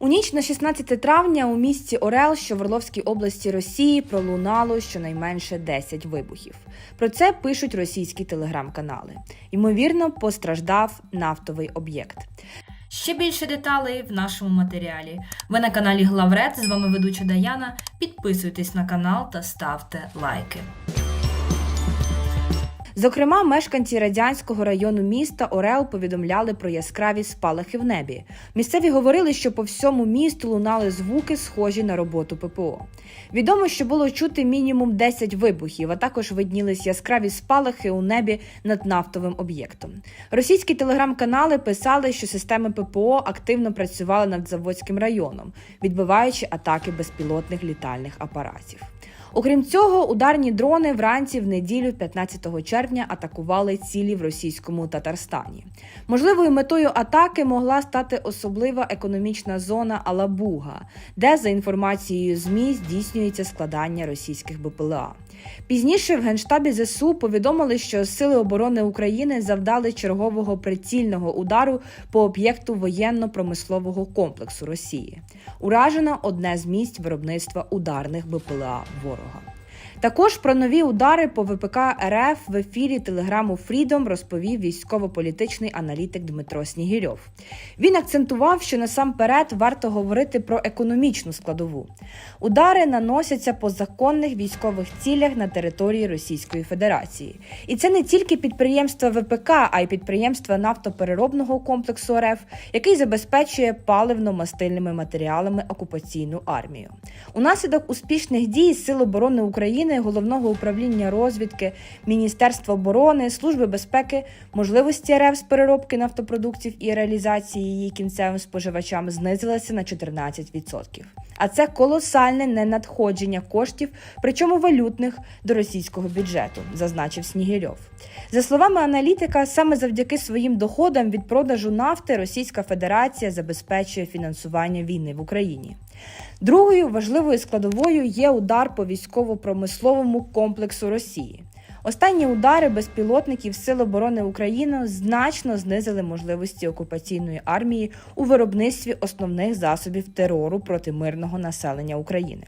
У ніч на 16 травня у місті Орел, що в Орловській області Росії, пролунало щонайменше 10 вибухів. Про це пишуть російські телеграм-канали. Ймовірно, постраждав нафтовий об'єкт. Ще більше деталей в нашому матеріалі. Ви на каналі Главред. З вами ведуча Даяна. Підписуйтесь на канал та ставте лайки. Зокрема, мешканці радянського району міста Орел повідомляли про яскраві спалахи в небі. Місцеві говорили, що по всьому місту лунали звуки, схожі на роботу ППО. Відомо, що було чути мінімум 10 вибухів, а також виднілись яскраві спалахи у небі над нафтовим об'єктом. Російські телеграм-канали писали, що системи ППО активно працювали над Заводським районом, відбиваючи атаки безпілотних літальних апаратів. Окрім цього, ударні дрони вранці в неділю, 15 червня, атакували цілі в російському Татарстані. Можливою метою атаки могла стати особлива економічна зона Алабуга, де, за інформацією ЗМІ, здійснюється складання російських БПЛА. Пізніше в генштабі ЗСУ повідомили, що Сили оборони України завдали чергового прицільного удару по об'єкту воєнно-промислового комплексу Росії. Уражено одне з місць виробництва ударних БПЛА ворога. Також про нові удари по ВПК РФ в ефірі телеграму Фрідом розповів військово-політичний аналітик Дмитро Снігірьов. Він акцентував, що насамперед варто говорити про економічну складову. Удари наносяться по законних військових цілях на території Російської Федерації. І це не тільки підприємства ВПК, а й підприємства нафтопереробного комплексу РФ, який забезпечує паливно-мастильними матеріалами окупаційну армію. Унаслідок успішних дій Сил оборони України, головного управління розвідки, Міністерства оборони, Служби безпеки, можливості РФ з переробки нафтопродуктів і реалізації її кінцевим споживачам знизилися на 14%. А це колосальне ненадходження коштів, причому валютних до російського бюджету, зазначив Снігирьов. За словами аналітика, саме завдяки своїм доходам від продажу нафти Російська Федерація забезпечує фінансування війни в Україні. Другою важливою складовою є удар по військово-промисловому комплексу Росії. Останні удари безпілотників Сил оборони України значно знизили можливості окупаційної армії у виробництві основних засобів терору проти мирного населення України.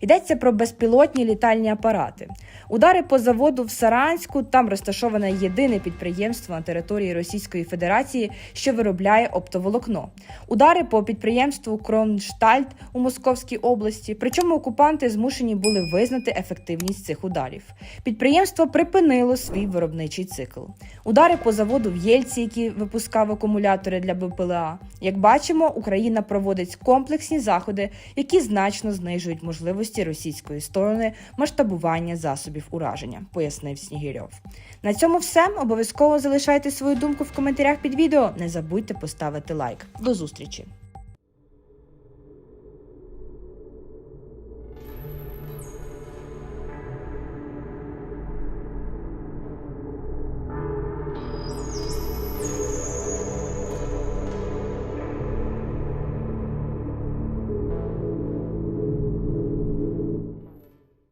Йдеться про безпілотні літальні апарати. Удари по заводу в Саранську там розташоване єдине підприємство на території Російської Федерації, що виробляє оптоволокно. Удари по підприємству Кронштальт у Московській області. Причому окупанти змушені були визнати ефективність цих ударів. Підприємство припинило свій виробничий цикл. Удари по заводу в Єльці, який випускав акумулятори для БПЛА. Як бачимо, Україна проводить комплексні заходи, які значно знижують можливості російської сторони масштабування засобів ураження, пояснив Снігирьов. На цьому все. Обов'язково залишайте свою думку в коментарях під відео. Не забудьте поставити лайк. До зустрічі!